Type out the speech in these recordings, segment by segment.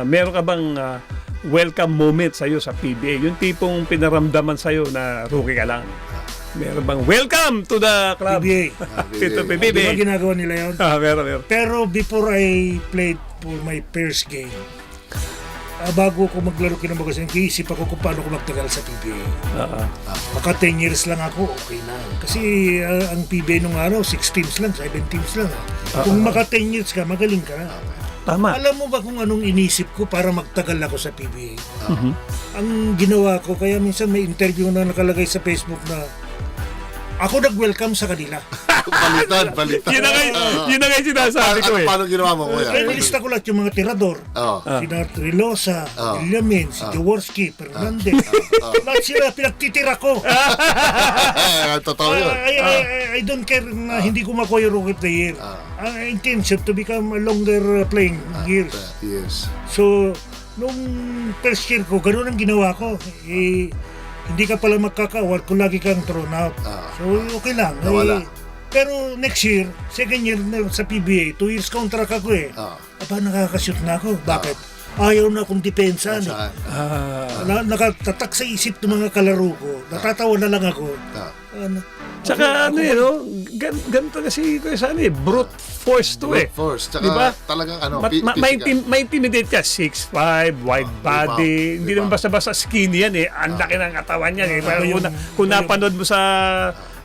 ah, meron ka bang ah, welcome moment sa'yo sa PBA? Yung tipong pinaramdaman sa'yo na rookie ka lang. Meron bang welcome to the club? PBA. Ito Di ba PBA. ginagawa nila yun? Ah, meron, meron. Pero before I played for my first game, ah, bago ko maglaro kinabukasan, iisip ako kung paano ko magtagal sa PBA. Ah. Maka 10 years lang ako, okay na. Kasi ah, ang PBA nung araw, 6 teams lang, 7 teams lang. ah. Kung maka 10 years ka, magaling ka na. Tama. Alam mo ba kung anong inisip ko para magtagal ako sa PBA? Mhm. Ang ginawa ko, kaya minsan may interview na nakalagay sa Facebook na ako nag-welcome sa kanila. palitan, palitan. Yun na nga, yun na yung sinasabi ko Ano, eh. paano ginawa mo, kuya? Kaya nilista ko lahat yung mga tirador. Oo. Ah. Sina Trilosa, Ah. Villamin, si Jaworski, Fernandez. Lahat sila pinagtitira ko. Totoo yun. I, I, I, I don't care na hindi ko makuha yung Rookie of the Year. Ang intention to become a longer playing years. Yes. So, nung first year ko, ganun ang ginawa ko. Eh, hindi ka pala magkakawal kung lagi kang thrown out. Ah. So, okay lang. Nawala. Eh, pero next year, second year na sa PBA, two years contract ako eh. Ah. Aba, nakakashoot na ako. Bakit? Ayaw na akong depensa. Eh. Saan? Ah, Na, nakatatak sa isip ng mga kalaro ko. Natatawa na lang ako. Ah. Ano? Tsaka ano eh, no? Gan, ganito kasi ko sa ano eh, brute force to eh. Brute force. Tsaka Di ba? talagang ano, Ma- ma- ma-intim- ma-intimidate ka, 6'5", wide Ah, body, rebound, hindi naman basta-basta skinny yan eh. Ang laki ng katawan yan eh. Ah, Parang yung- kung, kung yung- napanood mo sa,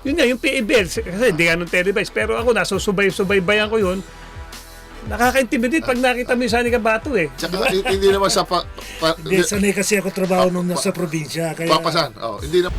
yun nga, yung PABL, kasi hindi nga nung televised, pero ako nasusubay-subaybayan ko yun, nakaka-intimidate pag nakita mo yung Sani Kabato eh. Tsaka hi- hindi naman sa pa, pa, Hindi, sanay kasi ako trabaho nung nasa probinsya. Kaya, papasan. Oh, hindi na